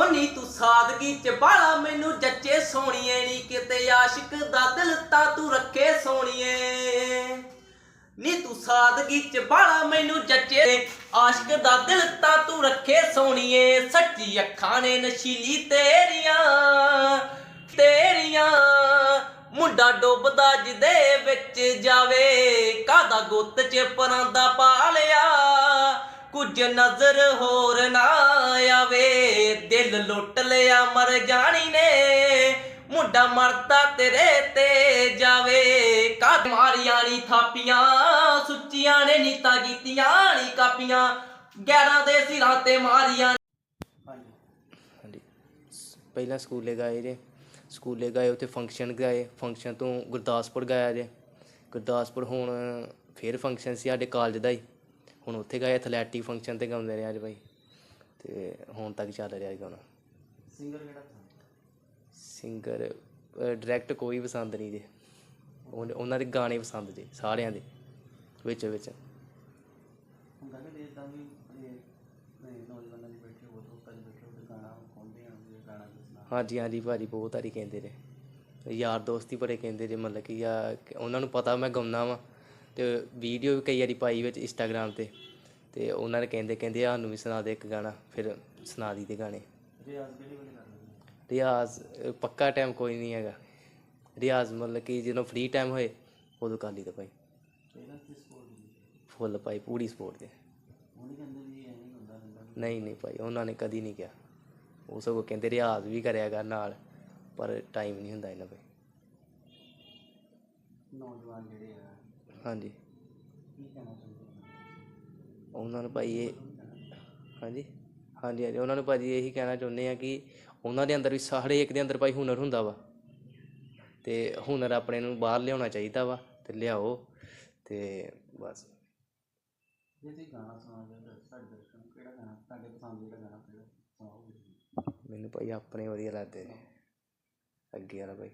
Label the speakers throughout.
Speaker 1: ਹੁਣੀ ਤੂੰ ਸਾਦਗੀ ਚ ਬਾਲਾ, ਮੈਨੂੰ ਜੱਚੇ ਸੋਣੀਏ ਨੀ ਕਿਤੇ ਆਸ਼ਿਕ ਦਾ ਦਿਲ, ਤਾਂ ਤੂੰ ਰੱਖੇ ਸੋਣੀਏ ਨੀ, ਤੂੰ ਸਾਦਗੀ ਚ ਬਾਲਾ, ਮੈਨੂੰ ਜੱਚੇ ਆਸ਼ਿਕ ਦਾ ਦਿਲ, ਤਾਂ ਤੂੰ ਰੱਖੇ ਸੋਣੀਏ ਸੱਚੀ ਅੱਖਾਂ ਨੇ ਨਸ਼ੀਲੀ ਤੇਰੀਆਂ ਤੇਰੀਆਂ। ਮੁੰਡਾ ਡੁੱਬਦਾ ਜਿਹਦੇ ਵਿੱਚ ਜਾਵੇ ਕਾਦਾ ਗੁੱਤ ਚ ਪਰਾਂਦਾ ਪਾ ਲਿਆ। ਕੁਝ ਨਜ਼ਰ ਹੋਰ ਨਾ ਆਵੇ। ਦਿਲ ਲੁੱਟ ਲਿਆ, ਮਰ ਜਾਣੀ ਨੇ। ਮੁੰਡਾ ਮਰਦਾ ਤੇਰੇ ਤੇ ਜਾਵੇ। ਕਾਦ ਮਾਰੀਆਂ ਨੀ ਥਾਪੀਆਂ, ਸੁੱਚੀਆਂ ਨੇ ਨੀਤਾਂ ਕੀਤੀਆਂ ਨੀ ਕਾਪੀਆਂ। ਗੈਰਾਂ ਦੇ ਸਿਰਾਂ ਤੇ ਮਾਰੀਆਂ
Speaker 2: ਹਾਂਜੀ। ਪਹਿਲਾਂ ਸਕੂਲੇ ਗਏ ਜੇ। ਸਕੂਲੇ ਗਏ, ਉੱਥੇ ਫੰਕਸ਼ਨ ਗਏ। ਫੰਕਸ਼ਨ ਤੋਂ ਗੁਰਦਾਸਪੁਰ ਗਿਆ ਜੇ। ਗੁਰਦਾਸਪੁਰ ਹੁਣ ਫੇਰ ਫੰਕਸ਼ਨ ਸੀ ਸਾਡੇ ਕਾਲਜ ਦਾ ਹੀ। ਹੁਣ ਉੱਥੇ ਗਏ ਐਥਲੈਟਿਕ ਫੰਕਸ਼ਨ ਤੇ ਗਾਉਂਦੇ ਰਹੇ ਅੱਜ ਭਾਈ ਤੇ ਹੁਣ ਤੱਕ ਚੱਲ ਰਿਹਾ ਗਾਣਾ
Speaker 1: ਸਿੰਗਰ ਕਿਹੜਾ
Speaker 2: ਸਿੰਗਰ ਡਾਇਰੈਕਟ ਕੋਈ ਪਸੰਦ ਨਹੀਂ ਜੇ। ਉਹਨ- ਉਹਨਾਂ ਦੇ ਗਾਣੇ ਪਸੰਦ ਜੇ ਸਾਰਿਆਂ ਦੇ ਵਿੱਚ ਵਿੱਚ।
Speaker 1: ਹੁੰਦਾ ਕਿ ਦੇਖਦਾ ਵੀ ਇਹ ਨੌਜਵਾਨਾਂ ਦੀ ਬੈਠੇ ਹੋ ਤੋਂ ਕਦੇ ਬੈਠੇ ਹੋ ਕੇ ਗਾਣਾ ਖੋਲਦੇ ਆ ਵੀ ਇਹ ਗਾਣਾ ਕਿਸਨਾ
Speaker 2: ਹਾਂਜੀ ਹਾਂਜੀ ਭਾਜੀ ਬਹੁਤ ਵਾਰੀ ਕਹਿੰਦੇ ਨੇ। ਯਾਰ ਦੋਸਤ ਬੜੇ ਕਹਿੰਦੇ ਜੇ ਮਤਲਬ ਕਿ ਆ ਕਿ ਉਹਨਾਂ ਨੂੰ ਪਤਾ ਮੈਂ ਗਾਉਂਦਾ ਵਾਂ। ਤੇ ਵੀਡੀਓ ਵੀ ਕਈ ਵਾਰੀ ਪਾਈ ਵਿੱਚ ਇੰਸਟਾਗ੍ਰਾਮ ਤੇ ਤੇ ਉਹਨਾਂ ਨੇ ਕਹਿੰਦੇ ਕਹਿੰਦੇ ਆ ਸਾਨੂੰ ਵੀ ਸੁਣਾ ਦੇ ਇੱਕ ਗਾਣਾ ਫਿਰ ਸੁਣਾ ਦੀ ਤੇ ਗਾਣੇ।
Speaker 1: ਰਿਆਜ਼ ਕਿਹੜੀ ਵੇਲੇ ਕਰਦੇ
Speaker 2: ਰਿਆਜ਼ ਅ, ਪੱਕਾ ਟਾਈਮ ਕੋਈ ਨਹੀਂ ਹੈਗਾ। ਰਿਆਜ਼ ਮਤਲਬ ਕਿ ਜਦੋਂ ਫ੍ਰੀ ਟਾਈਮ ਹੋਏ ਉਦੋਂ ਕਰ ਲਈਦਾ ਭਾਈ।
Speaker 1: ਪਹਿਲਾਂ ਦੀ
Speaker 2: ਫੁੱਲ ਭਾਈ ਪੂਰੀ ਸਪੋਰਟ ਦੇ
Speaker 1: ਉਹਨੇ ਕਹਿੰਦੇ ਵੀ ਐ ਨਹੀਂ ਹੁੰਦਾ ਹੁੰਦਾ।
Speaker 2: ਨਹੀਂ ਨਹੀਂ ਭਾਈ ਉਹਨਾਂ ਨੇ ਕਦੀ ਨਹੀਂ ਕਿਹਾ। ਉਹ ਸਗੋਂ ਕਹਿੰਦੇ ਰਿਆਜ਼ ਵੀ ਕਰਿਆ ਕਰ ਨਾਲ ਪਰ ਟਾਈਮ ਨਹੀਂ ਹੁੰਦਾ ਇਹਨਾਂ ਭਾਈ
Speaker 1: ਨੌਜਵਾਨ ਜਿਹੜੇ ਆ
Speaker 2: ਹਾਂਜੀ।
Speaker 1: ਕੀ ਕਹਿਣਾ ਚਾਹੁੰਦੇ ਆ
Speaker 2: ਉਹਨਾਂ ਨੂੰ ਭਾਈ ਇਹ ਹਾਂਜੀ ਹਾਂਜੀ ਹਾਂਜੀ। ਉਹਨਾਂ ਨੂੰ ਭਾਜੀ ਇਹੀ ਕਹਿਣਾ ਚਾਹੁੰਦੇ ਆ ਕਿ ਉਹਨਾਂ ਦੇ ਅੰਦਰ ਵੀ ਸਾਰੇ ਇੱਕ ਦੇ ਅੰਦਰ ਭਾਈ ਹੁਨਰ ਹੁੰਦਾ ਵਾ। ਤੇ ਹੁਨਰ ਆਪਣੇ ਨੂੰ ਬਾਹਰ ਲਿਆਉਣਾ ਚਾਹੀਦਾ ਵਾ ਤੇ ਲਿਆਓ ਤੇ ਬਸ।
Speaker 1: ਜੇ ਤੁਸੀਂ ਗਾਣਾ ਸੁਣਾਓਗੇ ਤਾਂ ਸਾਡੇ ਦਰਸ਼ਕਾਂ ਨੂੰ ਕਿਹੜਾ ਗਾਣਾ ਤੁਹਾਡੇ ਪਸੰਦ ਦਾ ਗਾਣਾ ਕਿਹੜਾ ਸੁਣਾਓਗੇ
Speaker 2: ਮੈਨੂੰ ਭਾਈ ਆਪਣੇ ਵਧੀਆ ਲੱਗਦੇ ਨੇ। ਅੱਗੇ ਵਾਲਾ ਭਾਈ।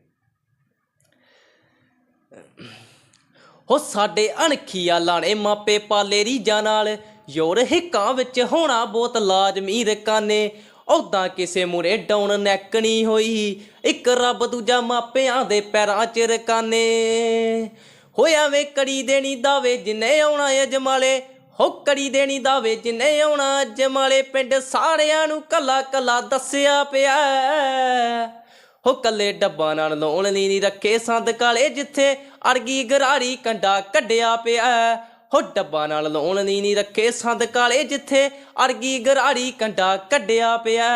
Speaker 1: ਹੋ ਸਾਡੇ ਅਣਖੀਆ ਲਾਣੇ ਮਾਪੇ ਪਾਲੇ ਰੀਜਾਂ ਨਾਲ। ਯੋਰ ਹਿੱਕਾਂ ਵਿੱਚ ਹੋਣਾ ਬਹੁਤ ਲਾਜ਼ਮੀ ਰਕਾਨੇ ਉਦਾਂ ਕਿਸੇ ਮੁਰੇ ਡਾਉਣ ਨੈਕ ਨਹੀਂ ਹੋਈ। ਇੱਕ ਰੱਬ ਦੂਜਾ ਮਾਪਿਆਂ ਦੇ ਪੈਰਾਂ 'ਚ ਰਕਾਨੇ। ਹੋਇਆ ਵੇ ਕੜੀ ਦੇਣੀ ਦਾਵੇ ਜਿੰਨੇ ਆਉਣਾ ਅਜਮਾਲੇ ਹੋ ਕੜੀ ਦੇਣੀ ਦਾਵੇ ਜਿੰਨੇ ਆਉਣਾ ਅਜਮਾਲੇ ਪਿੰਡ ਸਾਰਿਆਂ ਨੂੰ ਕੱਲਾ ਕੱਲਾ ਦੱਸਿਆ ਪਿਆ। ਹੋ ਕੱਲੇ ਡੱਬਾ ਨਾਲ ਲਾਉਣ ਲਈ ਨਹੀਂ ਰੱਖੇ ਸੰਦ ਕਾਲੇ ਜਿੱਥੇ ਅਰਗੀ ਗਰਾਰੀ ਕੰਡਾ ਕੱਢਿਆ ਪਿਆ ਹੋ ਡੱਬਾ ਨਾਲ ਲਾਉਣ ਲਈ ਨਹੀਂ ਰੱਖੇ ਸੰਦ ਕਾਲੇ ਜਿੱਥੇ ਅਰਗੀ ਗਰਾਰੀ ਕੰਡਾ ਕੱਢਿਆ ਪਿਆ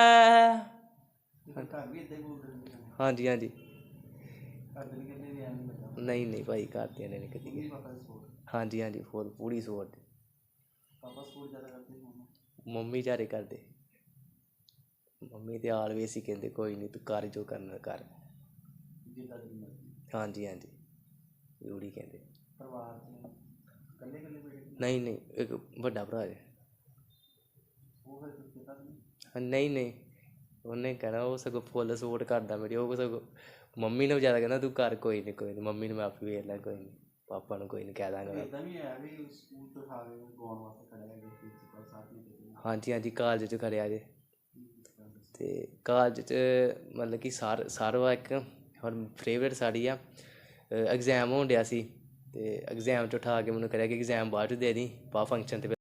Speaker 2: ਹਾਂਜੀ ਹਾਂਜੀ। ਨਹੀਂ ਨਹੀਂ ਭਾਈ ਕਰਦਿਆਂ ਨੇ ਨਹੀਂ ਕਦੀ। ਹਾਂਜੀ ਹਾਂਜੀ ਫੁੱਲ ਪੂਰੀ ਸਪੋਰਟ
Speaker 3: ਪਾਪਾ ਜ਼ਿਆਦਾ ਕਰਦੇ ਮੰਮਾ।
Speaker 2: ਚਾਰੇ ਕਰਦੇ। ਮੰਮੀ ਤੇ ਆਲਵੇਸ ਹੀ ਕਹਿੰਦੇ ਕੋਈ ਨਹੀਂ ਤੂੰ ਕਰ ਜੋ ਕਰਨਾ ਕਰ।
Speaker 3: ਜਿੱਦਾਂ ਦੀ ਮਰਜ਼ੀ।
Speaker 2: ਹਾਂਜੀ ਹਾਂਜੀ। ਜ਼ਰੂਰੀ ਕਹਿੰਦੇ।
Speaker 3: ਪਰਿਵਾਰ ਚ ਇਕੱਲੇ ਇਕੱਲੇ ਬੇਟੇ ਸੀ?
Speaker 2: ਨਹੀਂ ਨਹੀਂ ਇੱਕ ਵੱਡਾ ਭਰਾ
Speaker 3: ਉਹ ਫਿਰ ਕੀਤਾ ਨਹੀਂ
Speaker 2: ਹਾਂ, ਨਹੀਂ ਨਹੀਂ। ਉਹਨੇ ਕਹਿਣਾ ਉਹ ਸਗੋਂ ਫੁੱਲ ਸਪੋਰਟ ਕਰਦਾ ਮੇਰੀ ਉਹ ਸਗੋਂ ਮੰਮੀ ਨੂੰ ਜ਼ਿਆਦਾ ਕਹਿੰਦਾ ਤੂੰ ਕਰ ਕੋਈ ਨਹੀਂ ਕੋਈ ਨਹੀਂ ਮੰਮੀ ਨੂੰ ਮੈਂ ਆਪੇ ਵੇਖ ਲਾਂ ਕੋਈ ਨਹੀਂ ਪਾਪਾ ਨੂੰ ਕੋਈ ਨਹੀਂ ਕਹਿ ਦਾਂਗਾ ਮੈਂ।
Speaker 3: ਇਦਾਂ ਵੀ ਹੈ ਵੀ ਸਕੂਲ ਤੋਂ ਖਾ ਕੇ ਗਾਉਣ ਵਾਸਤੇ ਖੜਿਆ ਹੈ ਪ੍ਰਿੰਸੀਪਲ ਸਾਹਿਬ ਨੇ ਕਿਹਾ।
Speaker 2: ਹਾਂਜੀ ਹਾਂਜੀ ਕਾਲਜ ਚ ਕਰਿਆ ਜੇ। ਤੇ ਕਾਲਜ ਚ ਮਤਲਬ ਕਿ ਸਰ ਸਰ ਵਾ ਇੱਕ ਔਰ ਫੇਵਰੇਟ ਸਾਡੀ ਆ। ਐਗਜ਼ਾਮ ਹੋਣ ਡਿਆ ਸੀ ਤੇ ਐਗਜ਼ਾਮ ਚ ਉਠਾ ਕੇ ਮੈਨੂੰ ਕਰਿਆ ਕਿ ਐਗਜ਼ਾਮ ਬਾਅਦ ਚ ਦੇ ਦੀ, ਪਾ ਫੰਕਸ਼ਨ ਤੇ।